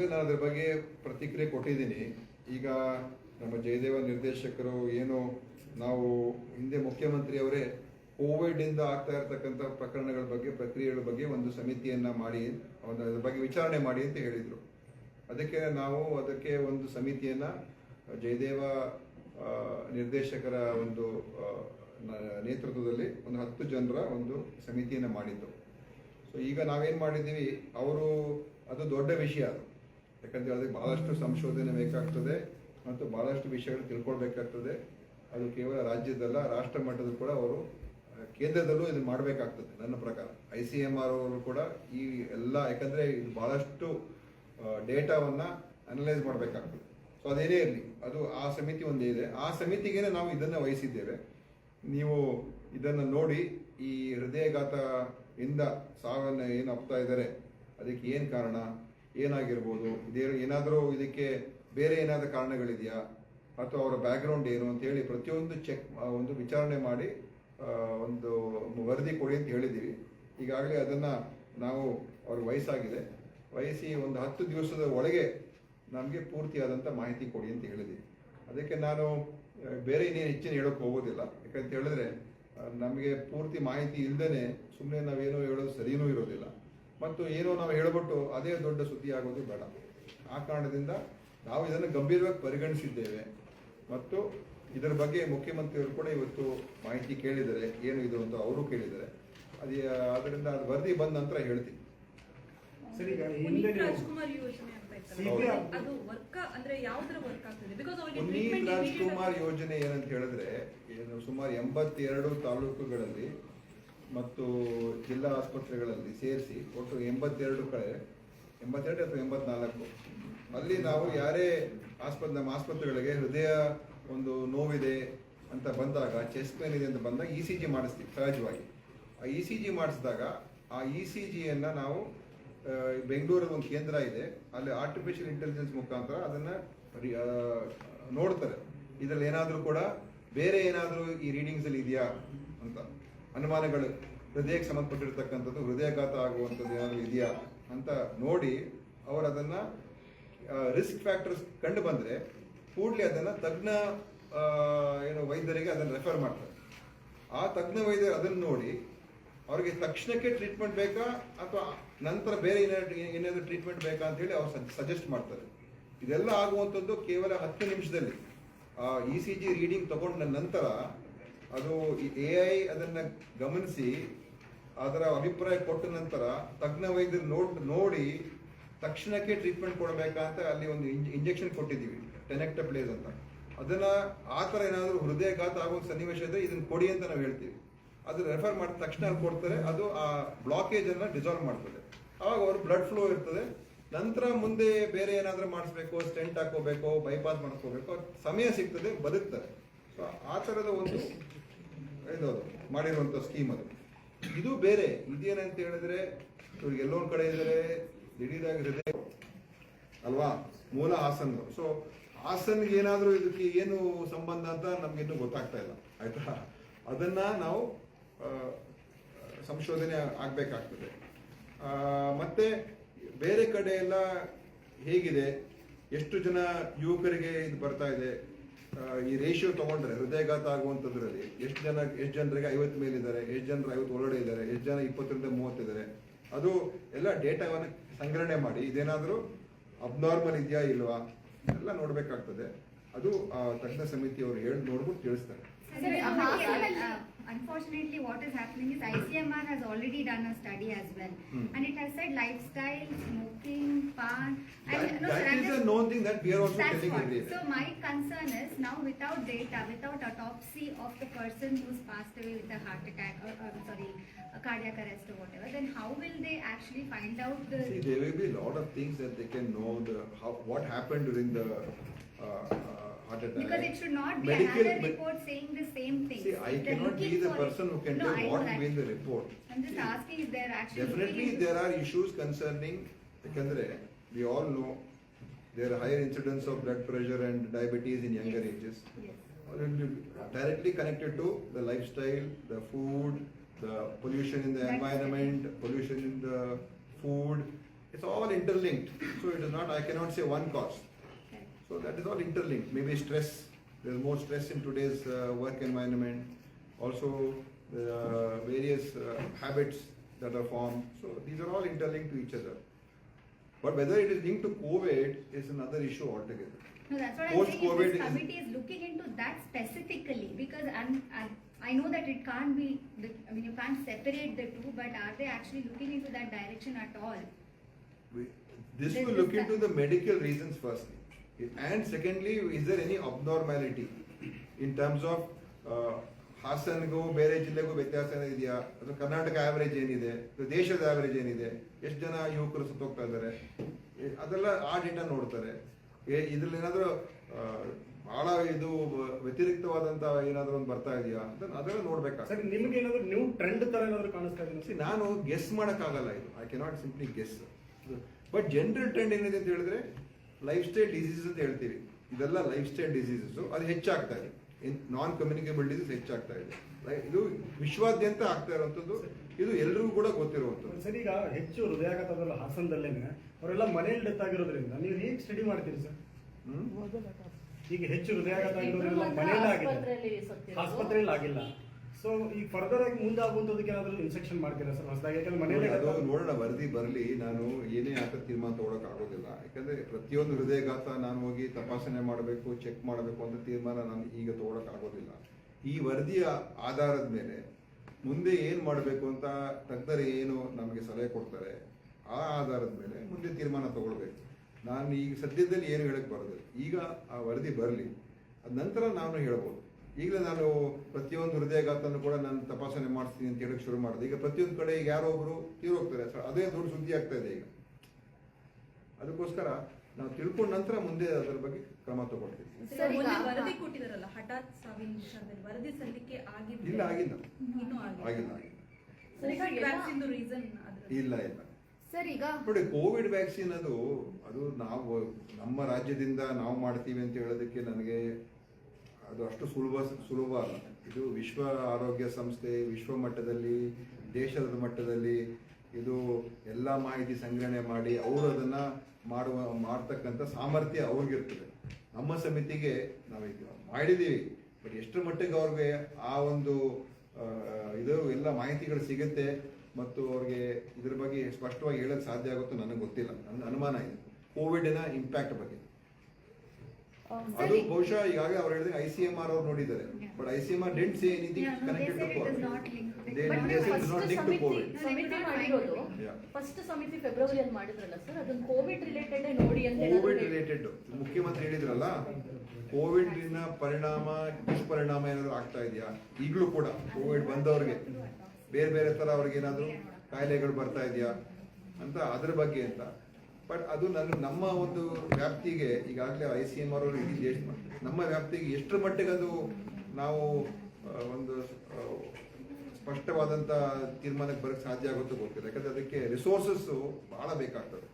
ಆಗಲೇ ನಾನು ಅದ್ರ ಬಗ್ಗೆ ಪ್ರತಿಕ್ರಿಯೆ ಕೊಟ್ಟಿದ್ದೀನಿ. ಈಗ ನಮ್ಮ ಜಯದೇವ ನಿರ್ದೇಶಕರು ಏನು ನಾವು ಹಿಂದೆ ಮುಖ್ಯಮಂತ್ರಿ ಅವರೇ ಕೋವಿಡ್ ಇಂದ ಆಗ್ತಾ ಇರತಕ್ಕಂಥ ಪ್ರಕರಣಗಳ ಬಗ್ಗೆ, ಪ್ರಕ್ರಿಯೆಗಳ ಬಗ್ಗೆ ಒಂದು ಸಮಿತಿಯನ್ನ ಮಾಡಿ, ಒಂದು ಅದ್ರ ಬಗ್ಗೆ ವಿಚಾರಣೆ ಮಾಡಿ ಅಂತ ಹೇಳಿದ್ರು. ಅದಕ್ಕೆ ನಾವು ಅದಕ್ಕೆ ಒಂದು ಸಮಿತಿಯನ್ನ, ಜಯದೇವ ನಿರ್ದೇಶಕರ ಒಂದು ನೇತೃತ್ವದಲ್ಲಿ ಒಂದು ಹತ್ತು ಜನರ ಒಂದು ಸಮಿತಿಯನ್ನ ಮಾಡಿದ್ದು. ಸೊ ಈಗ ನಾವೇನು ಮಾಡಿದ್ದೀವಿ, ಅವರು, ಅದು ದೊಡ್ಡ ವಿಷಯ ಅದು. ಯಾಕಂತ ಹೇಳಿದ್ರೆ ಬಹಳಷ್ಟು ಸಂಶೋಧನೆ ಬೇಕಾಗ್ತದೆ ಮತ್ತು ಬಹಳಷ್ಟು ವಿಷಯಗಳು ತಿಳ್ಕೊಳ್ಬೇಕಾಗ್ತದೆ. ಅದು ಕೇವಲ ರಾಜ್ಯದಲ್ಲ, ರಾಷ್ಟ್ರ ಮಟ್ಟದಲ್ಲೂ ಕೂಡ ಅವರು ಕೇಂದ್ರದಲ್ಲೂ ಇದು ಮಾಡಬೇಕಾಗ್ತದೆ ನನ್ನ ಪ್ರಕಾರ. ಐ ಸಿ ಎಂ ಆರ್ ಅವರು ಕೂಡ ಈ ಎಲ್ಲ, ಯಾಕಂದರೆ ಇದು ಭಾಳಷ್ಟು ಡೇಟಾವನ್ನು ಅನಲೈಸ್ ಮಾಡಬೇಕಾಗ್ತದೆ. ಸೊ, ಅದೇನೇ ಇರಲಿ, ಅದು ಆ ಸಮಿತಿ ಒಂದೇ ಇದೆ. ಆ ಸಮಿತಿಗೆ ನಾವು ಇದನ್ನು ವಹಿಸಿದ್ದೇವೆ. ನೀವು ಇದನ್ನು ನೋಡಿ, ಈ ಹೃದಯಘಾತ ಇಂದ ಸಾವನ್ನು ಏನು ಅಪ್ತಾ ಇದ್ದಾರೆ, ಅದಕ್ಕೆ ಏನು ಕಾರಣ? ಏನಾಗಿರ್ಬೋದು? ಇದೇ ಏನಾದರೂ ಇದಕ್ಕೆ ಬೇರೆ ಏನಾದರೂ ಕಾರಣಗಳಿದೆಯಾ? ಅಥವಾ ಅವರ ಬ್ಯಾಕ್ಗ್ರೌಂಡ್ ಏನು ಅಂತ ಹೇಳಿ ಪ್ರತಿಯೊಂದು ಚೆಕ್ ಒಂದು ವಿಚಾರಣೆ ಮಾಡಿ ಒಂದು ವರದಿ ಕೊಡಿ ಅಂತ ಹೇಳಿದ್ದೀವಿ. ಈಗಾಗಲೇ ಅದನ್ನು ನಾವು, ಅವ್ರಿಗೆ ವಯಸ್ಸಾಗಿದೆ. ವಯಸ್ಸಿ ಒಂದು ಹತ್ತು ದಿವಸದ ಒಳಗೆ ನಮಗೆ ಪೂರ್ತಿಯಾದಂಥ ಮಾಹಿತಿ ಕೊಡಿ ಅಂತ ಹೇಳಿದ್ದೀವಿ. ಅದಕ್ಕೆ ನಾನು ಬೇರೆ ಇನ್ನೇನು ಹೆಚ್ಚಿನ ಹೇಳೋಕೆ ಹೋಗೋದಿಲ್ಲ. ಯಾಕಂತ ಹೇಳಿದ್ರೆ ನಮಗೆ ಪೂರ್ತಿ ಮಾಹಿತಿ ಇಲ್ಲದೇ ಸುಮ್ಮನೆ ನಾವೇನೋ ಹೇಳೋದು ಸರಿಯೂ ಇರೋದಿಲ್ಲ. ಮತ್ತು ಏನೋ ನಾವು ಹೇಳ್ಬಿಟ್ಟು ಅದೇ ದೊಡ್ಡ ಸುದ್ದಿ ಆಗೋದು ಬೇಡ. ಆ ಕಾರಣದಿಂದ ನಾವು ಇದನ್ನು ಗಂಭೀರವಾಗಿ ಪರಿಗಣಿಸಿದ್ದೇವೆ. ಮತ್ತು ಇದರ ಬಗ್ಗೆ ಮುಖ್ಯಮಂತ್ರಿಯವರು ಕೂಡ ಇವತ್ತು ಮಾಹಿತಿ ಕೇಳಿದರೆ ಏನು ಇದು ಅಂತ ಅವರು ಕೇಳಿದರೆ ಅದು ಅದರಿಂದ ಅದು ವರದಿ ಬಂದ ನಂತರ ಹೇಳ್ತೀನಿ. ಪುನೀತ್ ರಾಜ್ಕುಮಾರ್ ಯೋಜನೆ ಅಂತ ಇತ್ತಲ್ಲ, CPR ಅದು ವರ್ಕ್ ಅಂದ್ರೆ ಯಾವ ವರ್ಕ್ ಆಗ್ತದೆ? ಬಿಕಾಸ್ ಅವರಿಗೆ ಟ್ರೀಟ್ಮೆಂಟ್ ರಾಜ್ಕುಮಾರ್ ಯೋಜನೆ ಏನಂತ ಹೇಳಿದ್ರೆ ಏನು ಸುಮಾರು ಎಂಬತ್ತೆರಡು ತಾಲೂಕುಗಳಲ್ಲಿ ಮತ್ತು ಜಿಲ್ಲಾ ಆಸ್ಪತ್ರೆಗಳಲ್ಲಿ ಸೇರಿಸಿ ಒಟ್ಟು ಎಂಬತ್ತೆರಡು ಕಡೆ, ಎಂಬತ್ತೆರಡು ಅಥವಾ ಎಂಬತ್ನಾಲ್ಕು. ಅಲ್ಲಿ ನಾವು ಯಾರೇ ಆಸ್ಪತ್ರೆ, ನಮ್ಮ ಆಸ್ಪತ್ರೆಗಳಿಗೆ ಹೃದಯ ಒಂದು ನೋವಿದೆ ಅಂತ ಬಂದಾಗ ಚೆಸ್ಟ್ ಪೇನ್ ಇದೆ ಅಂತ ಬಂದಾಗ ಇ ಸಿ ಜಿ ಮಾಡಿಸ್ತೀವಿ, ಸಹಜವಾಗಿ. ಆ ಇ ಸಿ ಜಿ ಮಾಡಿಸಿದಾಗ ಆ ಇ ಸಿ ಜಿಯನ್ನು ನಾವು ಬೆಂಗಳೂರಲ್ಲಿ ಒಂದು ಕೇಂದ್ರ ಇದೆ, ಅಲ್ಲಿ ಆರ್ಟಿಫಿಷಿಯಲ್ ಇಂಟೆಲಿಜೆನ್ಸ್ ಮುಖಾಂತರ ಅದನ್ನು ನೋಡ್ತಾರೆ. ಇದರಲ್ಲಿ ಏನಾದರೂ ಕೂಡ ಬೇರೆ ಏನಾದರೂ ಈ ರೀಡಿಂಗ್ಸಲ್ಲಿ ಇದೆಯಾ ಅಂತ. ಅನುಮಾನಗಳು, ಹೃದಯಕ್ಕೆ ಸಂಬಂಧಪಟ್ಟಿರ್ತಕ್ಕಂಥದ್ದು ಹೃದಯಾಘಾತ ಆಗುವಂಥದ್ದು ಏನಾದರೂ ಇದೆಯಾ ಅಂತ ನೋಡಿ ಅವರು ಅದನ್ನು ರಿಸ್ಕ್ ಫ್ಯಾಕ್ಟರ್ಸ್ ಕಂಡು ಬಂದರೆ ಕೂಡಲೇ ಅದನ್ನು ತಜ್ಞ ಏನು ವೈದ್ಯರಿಗೆ ಅದನ್ನು ರೆಫರ್ ಮಾಡ್ತಾರೆ. ಆ ತಜ್ಞ ವೈದ್ಯರು ಅದನ್ನು ನೋಡಿ, ಅವರಿಗೆ ತಕ್ಷಣಕ್ಕೆ ಟ್ರೀಟ್ಮೆಂಟ್ ಬೇಕಾ ಅಥವಾ ನಂತರ ಬೇರೆ ಏನಾದ್ರು, ಏನಾದರೂ ಟ್ರೀಟ್ಮೆಂಟ್ ಬೇಕಾ ಅಂತ ಹೇಳಿ ಅವ್ರು ಸಜೆಸ್ಟ್ ಮಾಡ್ತಾರೆ. ಇದೆಲ್ಲ ಆಗುವಂಥದ್ದು ಕೇವಲ ಹತ್ತು ನಿಮಿಷದಲ್ಲಿ. ಇ ಸಿ ಜಿ ರೀಡಿಂಗ್ ತಗೊಂಡ ನಂತರ ಅದು ಎ ಐ ಅದನ್ನ ಗಮನಿಸಿ, ಅದರ ಅಭಿಪ್ರಾಯ ಕೊಟ್ಟ ನಂತರ ತಜ್ಞ ವೈದ್ಯರು ನೋಡ್, ನೋಡಿ ತಕ್ಷಣಕ್ಕೆ ಟ್ರೀಟ್ಮೆಂಟ್ ಕೊಡಬೇಕಾ ಅಂತ ಅಲ್ಲಿ ಒಂದು ಇಂಜೆಕ್ಷನ್ ಕೊಟ್ಟಿದ್ದೀವಿ ಟೆನೆಕ್ಟಪ್ಲೇಸ್ ಅಂತ. ಅದನ್ನ ಆ ಥರ ಏನಾದರೂ ಹೃದಯಘಾತ ಆಗೋ ಸನ್ನಿವೇಶ ಇದ್ರೆ ಇದನ್ನ ಕೊಡಿ ಅಂತ ನಾವು ಹೇಳ್ತೀವಿ. ಅದು ರೆಫರ್ ಮಾಡಿದ ತಕ್ಷಣ ಅಲ್ಲಿ ಕೊಡ್ತಾರೆ, ಅದು ಆ ಬ್ಲಾಕೇಜ್ ಅನ್ನ ಡಿಸಾಲ್ವ್ ಮಾಡ್ತದೆ. ಆವಾಗ ಅವ್ರ ಬ್ಲಡ್ ಫ್ಲೋ ಇರ್ತದೆ. ನಂತರ ಮುಂದೆ ಬೇರೆ ಏನಾದರೂ ಮಾಡಿಸ್ಬೇಕು ಸ್ಟೆಂಟ್ ಹಾಕೋಬೇಕು ಬೈಪಾಸ್ ಮಾಡ್ಕೋಬೇಕು, ಸಮಯ ಸಿಗ್ತದೆ, ಬದುಕ್ತಾರೆ. ಸೊ ಆ ಥರದ ಒಂದು ಇದು ಮಾಡಿರುವಂಥ ಸ್ಕೀಮ್ ಅದು. ಇದು ಬೇರೆ. ಇದೇನಂತ ಹೇಳಿದ್ರೆ, ಇವ್ರಿಗೆ ಎಲ್ಲೋ ಕಡೆ ಇದ್ದಾರೆ ದಿಢೀರಾಗಿ ಹೃದಯ ಅಲ್ವಾ? ಮೂಲ ಹಾಸನ್ ಸೊ ಹಾಸನ್ಗೆ ಏನಾದರೂ ಇದಕ್ಕೆ ಏನು ಸಂಬಂಧ ಅಂತ ನಮ್ಗೆ ಇನ್ನೂ ಗೊತ್ತಾಗ್ತಾ ಇಲ್ಲ. ಆಯ್ತಾ? ಅದನ್ನ ನಾವು ಸಂಶೋಧನೆ ಆಗ್ಬೇಕಾಗ್ತದೆ. ಮತ್ತೆ ಬೇರೆ ಕಡೆ ಎಲ್ಲ ಹೇಗಿದೆ? ಎಷ್ಟು ಜನ ಯುವಕರಿಗೆ ಇದು ಬರ್ತಾ ಇದೆ? ಈ ರೇಷಿಯೋ ತಗೊಂಡ್ರೆ ಹೃದಯಘಾತ ಆಗುವಂಥದ್ರಲ್ಲಿ ಎಷ್ಟು ಜನ ಎಷ್ಟು ಜನರಿಗೆ ಐವತ್ತು ಮೇಲಿದ್ದಾರೆ ಎಷ್ಟು ಜನರು ಐವತ್ತು ಒಳಗಡೆ ಇದ್ದಾರೆ ಎಷ್ಟು ಜನ ಇಪ್ಪತ್ತರಿಂದ ಮೂವತ್ತಿದ್ದಾರೆ ಅದು ಎಲ್ಲ ಡೇಟಾವನ್ನು ಸಂಗ್ರಹಣೆ ಮಾಡಿ ಇದೇನಾದರೂ ಅಬ್ನಾರ್ಮಲ್ ಇದೆಯಾ ಇಲ್ವಾ ಎಲ್ಲ ನೋಡಬೇಕಾಗ್ತದೆ ಅದು ತಜ್ಞ ಸಮಿತಿಯವರು ಹೇಳಿ ನೋಡ್ಬಿಟ್ಟು ತಿಳಿಸ್ತಾರೆ uh, uh, unfortunately, what is happening is ICMR has already done a study as well, Hmm. and it has said lifestyle, smoking, pan, and That- no, that is a known thing that we are also telling what. So my concern is without data, without autopsy of the person who's passed away with a heart attack or, or sorry, a cardiac arrest or whatever, then how will they actually find out the? See, there will be a lot of things that they can know the how what happened during the uh, uh, heart attack. Because it should not be Medical- another me- report saying the same thing. See, I They're cannot be looking the for person it. who can No, tell I what know will be in that. the report. I'm just See, asking if they're actually. Definitely, looking into- there are issues concerning ಯಾಕಂದ್ರೆ we all know there are higher incidence of blood pressure and diabetes in younger ages. Yes. Directly connected to the lifestyle, the food, the pollution in the That's- environment, pollution in the food, It's all interlinked. So it is not, I cannot say one cause. Correct. So that is all interlinked. Maybe stress, there's more stress in today's uh, work environment. Also, the uh, various uh, habits that are formed. So these are all interlinked to each other. But whether it is linked to COVID is another issue altogether. No, that's what I'm saying. Is this committee is looking into that specifically because I'm, I'm, I know that it can't be, the- I mean, you can't separate the two, but are they actually looking into that direction at all? We- This Then will look into the medical reasons firstly. And secondly, is there any abnormality in terms of uh, ಹಾಸನ್ಗೂ ಬೇರೆ ಜಿಲ್ಲೆಗೂ ವ್ಯತ್ಯಾಸ ಇದೆಯಾ ಅಥವಾ Karnataka average ಏನಿದೆ? ಅಥವಾ ದೇಶದ average ಏನಿದೆ? ಎಷ್ಟು ಜನ ಯುವಕರು ಸುತ್ತೋಗ್ತಾ ಇದ್ದಾರೆ? ಅದೆಲ್ಲ ಆ ಡೇಟಾ ನೋಡ್ತಾರೆ. ಏ- ಇದ್ರಲ್ಲಿ ಏನಾದರೂ ಬಹಳ ಇದು ವ್ಯತಿರಿಕ್ತವಾದಂತ ಏನಾದರೂ ಒಂದು ಬರ್ತಾ ಇದೆಯಾ? ಅಂತ ಅದೆಲ್ಲ ನೋಡ್ಬೇಕಾಗ್ತದೆ. ಸರ್ ನಿಮ್ಗೆ ಏನಾದ್ರು ನ್ಯೂ ಟ್ರೆಂಡ್ ತರ ಏನಾದರೂ ಕಾಣಿಸ್ತಾ ಇದೆ ನಾನು ಗೆಸ್ ಮಾಡೋಕ್ಕಾಗಲ್ಲ ಇದು. I cannot simply guess but general trend ಏನಿದೆ ಅಂತ ಹೇಳಿದ್ರೆ ಲೈಫ್ ಸ್ಟೈಲ್ ಡಿಸೀಸ್ ಅಂತ ಹೇಳ್ತೀವಿ. ಇದೆಲ್ಲ ಲೈಫ್ ಸ್ಟೈಲ್ ಡಿಸೀಸಸ್ ಅದು ಹೆಚ್ಚಾಗ್ತಾ ಇದೆ. ನಾನ್ ಕಮ್ಯುನಿಕೇಬಲ್ ಡಿಸೀಸ್ ಹೆಚ್ಚಾಗ್ತಾ ಇದೆ. ಇದು ವಿಶ್ವಾದ್ಯಂತ ಆಗ್ತಾ ಇರುವಂಥದ್ದು. ಇದು ಎಲ್ಲರಿಗೂ ಕೂಡ ಗೊತ್ತಿರುವಂಥದ್ದು. ಸರ್ ಈಗ ಹೆಚ್ಚು ಹೃದಯಾಘಾತದಲ್ಲ ಹಾಸನದಲ್ಲೇ ಅವರೆಲ್ಲ ಮನೆಯಲ್ಲಿ ಡೆತ್ ಆಗಿರೋದ್ರಿಂದ ನೀವು ಹೇಗೆ ಸ್ಟಡಿ ಮಾಡ್ತೀರಿ ಸರ್? ಹ್ಮ್? ಈಗ ಹೆಚ್ಚು ಹೃದಯಾಘಾತ ಆಗಿರೋದ್ರಿಂದ ಮನೆಯಲ್ಲಿ ಆಗಿದೆ. ಆಸ್ಪತ್ರೆಯಲ್ಲಿ ಆಗಿಲ್ಲ ಸೊ ಈ ಫರ್ದರ್ ಆಗಿ ಮುಂದೆ ಏನಾದರೂ ಇನ್ಸ್ಟ್ರಕ್ಷನ್ ಇನ್ಸೆಕ್ಷನ್ ಮಾಡ್ತೀರಾ ಸರ್ ಹೊಸದಾಗಿ? ಯಾಕಂದ್ರೆ ಮನೆಯಲ್ಲಿ ಅದು ನೋಡೋಣ ವರದಿ ಬರಲಿ. ನಾನು ಏನೇ ಆತ ತೀರ್ಮಾನ ತಗೊಳಕ್ ಆಗೋದಿಲ್ಲ. ಯಾಕಂದ್ರೆ ಪ್ರತಿಯೊಂದು ಹೃದಯಘಾತ ನಾನು ಹೋಗಿ ತಪಾಸಣೆ ಮಾಡಬೇಕು ಚೆಕ್ ಮಾಡಬೇಕು ಅಂತ ತೀರ್ಮಾನ ನಾನು ಈಗ ತಗೊಳಕ್ ಆಗೋದಿಲ್ಲ. ಈ ವರದಿಯ ಆಧಾರದ ಮೇಲೆ ಮುಂದೆ ಏನು ಮಾಡಬೇಕು ಅಂತ ತಜ್ಞರು ಏನು ನಮಗೆ ಸಲಹೆ ಕೊಡ್ತಾರೆ ಆ ಆಧಾರದ ಮೇಲೆ ಮುಂದೆ ತೀರ್ಮಾನ ತಗೊಳ್ಬೇಕು. ನಾನು ಈಗ ಸದ್ಯದಲ್ಲಿ ಏನು ಹೇಳಕ್ ಬರೋದಿಲ್ಲ. ಈಗ ಆ ವರದಿ ಬರಲಿ. ಅದ ನಂತರ ನಾನು ಹೇಳ್ಬೋದು. ಈಗಲೇ ನಾನು ಪ್ರತಿಯೊಂದು ಹೃದಯಘಾತನ್ನು ಕೂಡ ನಾನು ತಪಾಸಣೆ ಮಾಡ್ತೀನಿ ಅಂತ ಹೇಳಕ್ಕೆ ಶುರು ಮಾಡಿದೆ. ಈಗ ಪ್ರತಿಯೊಂದು ಕಡೆ ಈಗ ಯಾರೋ ಒಬ್ರು ತೀರೋಗ್ತಾರೆ ಸರ್ ಅದೇ ದೊಡ್ಡ ಸುದ್ದಿ ಆಗ್ತಾ ಇದೆ ಈಗ. ಅದಕ್ಕೋಸ್ಕರ ನಾವು ತಿಳ್ಕೊಂಡ ನಂತರ ಮುಂದೆ ಅದರ ಬಗ್ಗೆ ಕ್ರಮ ತಗೊಳ್ತೀವಿ. ಸರ್, ಮೊನ್ನೆ ವರದಿ ಕೊಟ್ಟಿದಾರಲ್ಲ ಹಠಾತ್ ಸಾವಿನ ವರದಿ ಸಲ್ಲಿಕೆ ಆಗಿಲ್ಲ ಇಲ್ಲ ಆಗಿಲ್ಲ. ಇನ್ನೂ ಆಗಿಲ್ಲ. ಇಲ್ಲ ಇಲ್ಲ. ಸರ್ ಈಗ ನೋಡಿ ಕೋವಿಡ್ ವ್ಯಾಕ್ಸಿನ್ ಅದು ಅದು ನಾವು ನಮ್ಮ ರಾಜ್ಯದಿಂದ ನಾವು ಮಾಡ್ತೀವಿ ಅಂತ ಹೇಳೋದಕ್ಕೆ ನನಗೆ ಅದು ಅಷ್ಟು ಸುಲಭ ಸುಲಭ ಅಲ್ಲ. ಇದು ವಿಶ್ವ ಆರೋಗ್ಯ ಸಂಸ್ಥೆ, ವಿಶ್ವ ಮಟ್ಟದಲ್ಲಿ, ದೇಶದ ಮಟ್ಟದಲ್ಲಿ ಇದು ಎಲ್ಲ ಮಾಹಿತಿ ಸಂಗ್ರಹಣೆ ಮಾಡಿ ಅವರು ಅದನ್ನು ಮಾಡುವ, ಮಾಡ್ತಕ್ಕಂಥ ಸಾಮರ್ಥ್ಯ ಅವ್ರಿಗಿರ್ತದೆ. ನಮ್ಮ ಸಮಿತಿಗೆ ನಾವು ಮಾಡಿದ್ದೀವಿ. ಬಟ್ ಎಷ್ಟರ ಮಟ್ಟಿಗೆ ಅವ್ರಿಗೆ ಆ ಒಂದು ಇದು ಎಲ್ಲ ಮಾಹಿತಿಗಳು ಸಿಗುತ್ತೆ ಮತ್ತು ಅವ್ರಿಗೆ ಇದ್ರ ಬಗ್ಗೆ ಸ್ಪಷ್ಟವಾಗಿ ಹೇಳೋಕ್ಕೆ ಸಾಧ್ಯ ಆಗುತ್ತೋ ನನಗೆ ಗೊತ್ತಿಲ್ಲ. ನನ್ನ ಅನುಮಾನ ಇದೆ. ಕೋವಿಡಿನ ಇಂಪ್ಯಾಕ್ಟ್ ಬಗ್ಗೆ. ಅದು ಬಹುಶಃ ಈಗಾಗಲೇ ಅವ್ರು ಹೇಳಿದ್ರೆ ಐ ಸಿ ಎಂ ಆರ್ ಅವ್ರು ನೋಡಿದ್ದಾರೆ. But I C M R didn't say anything connected to COVID ಸಮಿತಿ ಮಾಡಿರೋದು. ಫಸ್ಟ್ ಸಮಿತಿ ಫೆಬ್ರವರಿಯಲ್ಲಿ ಮಾಡಿದ್ರಲ್ಲ ಸರ್ ಅದನ್ನ ಕೋವಿಡ್ ರಿಲೇಟೆಡ್ ನೋಡಿ ಅಂತ ಕೋವಿಡ್ ರಿಲೇಟೆಡ್ ಮುಖ್ಯಮಂತ್ರಿ ಹೇಳಿದ್ರಲ್ಲ ಕೋವಿಡ್ನ ಪರಿಣಾಮ ದುಷ್ಪರಿಣಾಮ ಏನಾದ್ರು ಆಗ್ತಾ ಇದೆಯಾ? ಈಗಲೂ ಕೂಡ ಕೋವಿಡ್ ಬಂದವ್ರಿಗೆ. ಬೇರೆ ಬೇರೆ ತರ ಅವ್ರಿಗೆ ಏನಾದ್ರು ಕಾಯಿಲೆಗಳು ಬರ್ತಾ ಇದೆಯಾ? ಅಂತ ಅದ್ರ ಬಗ್ಗೆ ಅಂತ. ಬಟ್ ಅದು ನನ್ನ ನಮ್ಮ ಒಂದು ವ್ಯಾಪ್ತಿಗೆ ಈಗಾಗಲೇ ಐ ಸಿ ಎಂ ಆರ್ ಅವರು ಇಡೀ ದೇಶ ನಮ್ಮ ವ್ಯಾಪ್ತಿಗೆ ಎಷ್ಟರ ಮಟ್ಟಿಗೆ ಅದು ನಾವು ಒಂದು ಸ್ಪಷ್ಟವಾದಂಥ ತೀರ್ಮಾನಕ್ಕೆ ಬರೋಕ್ಕೆ ಸಾಧ್ಯ ಆಗುತ್ತೋ ಗೊತ್ತಿಲ್ಲ. ಯಾಕಂದರೆ ಅದಕ್ಕೆ ರಿಸೋರ್ಸಸ್ಸು ಭಾಳ ಬೇಕಾಗ್ತದೆ.